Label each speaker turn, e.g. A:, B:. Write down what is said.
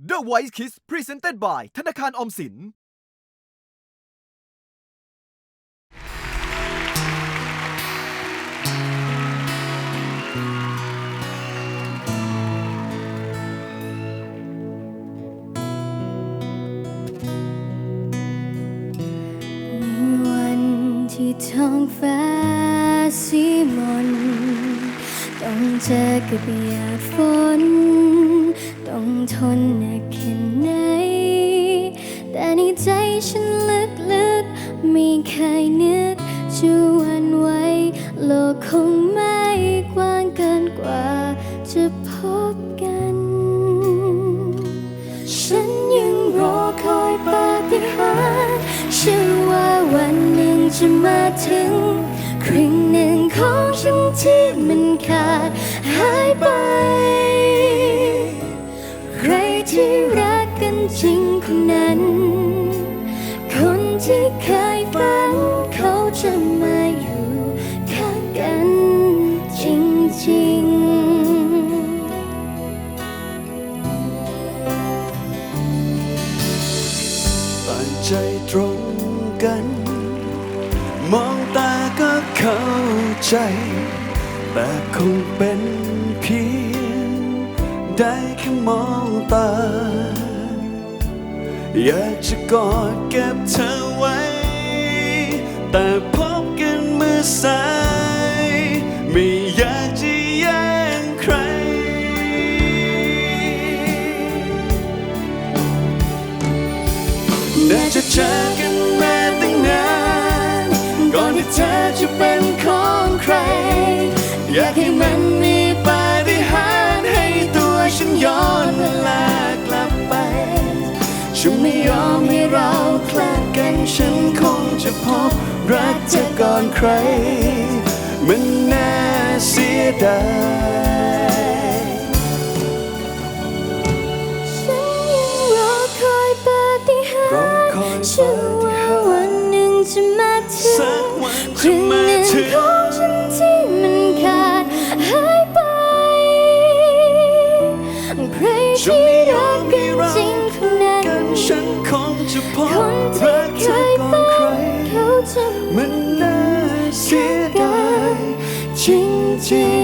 A: The Voice Kids Presented by ธนาคารออมสิน
B: มีวันที่ท้องฟ้าสีมนต้องเจอกับหยาดฝน ไม่เคยนึกจะวันไหวโลกคงไม่กว้างเกินกว่าจะพบกัน ฉันยังรอคอยปาฏิหาริย์เชื่อว่าวันหนึ่งจะมาถึง ครึ่งหนึ่งของฉันที่มันขาดหายไป จะมาอยู่ข้างกันจริงๆ
C: ต่างใจตรงกัน มองตาก็เข้าใจ แต่คงเป็นเพียง ได้แค่มองตา อยากจะกอดเก็บเธอไว้ แต่พบกันเมื่อสาย ไม่อยากจะแย่งใคร น่าจะเจอกันมาตั้งนาน ก่อนที่เธอจะเป็นของใคร อยากให้มันมีปาฏิหาริย์ให้ตัวฉันย้อนเวลากลับไป ฉันไม่ยอมให้เราคลาดกันฉันคงจะพบ รักเธอก่อนใคร มันน่าเสียดาย
B: ฉันยังรอคอยปาฏิหารย์
C: คอย
B: เชื่ว่าวันหนึ่งจะมาถึงครึ่งหนึ่งของฉันที่มันขาดหายไป ใครที่รักกันจริงคนนั้
C: น
B: น
C: ฉันคงจะพ
B: ค
C: บ
B: น
C: รั
B: ที่เค
C: เธอยก่อน
B: ฝัน เ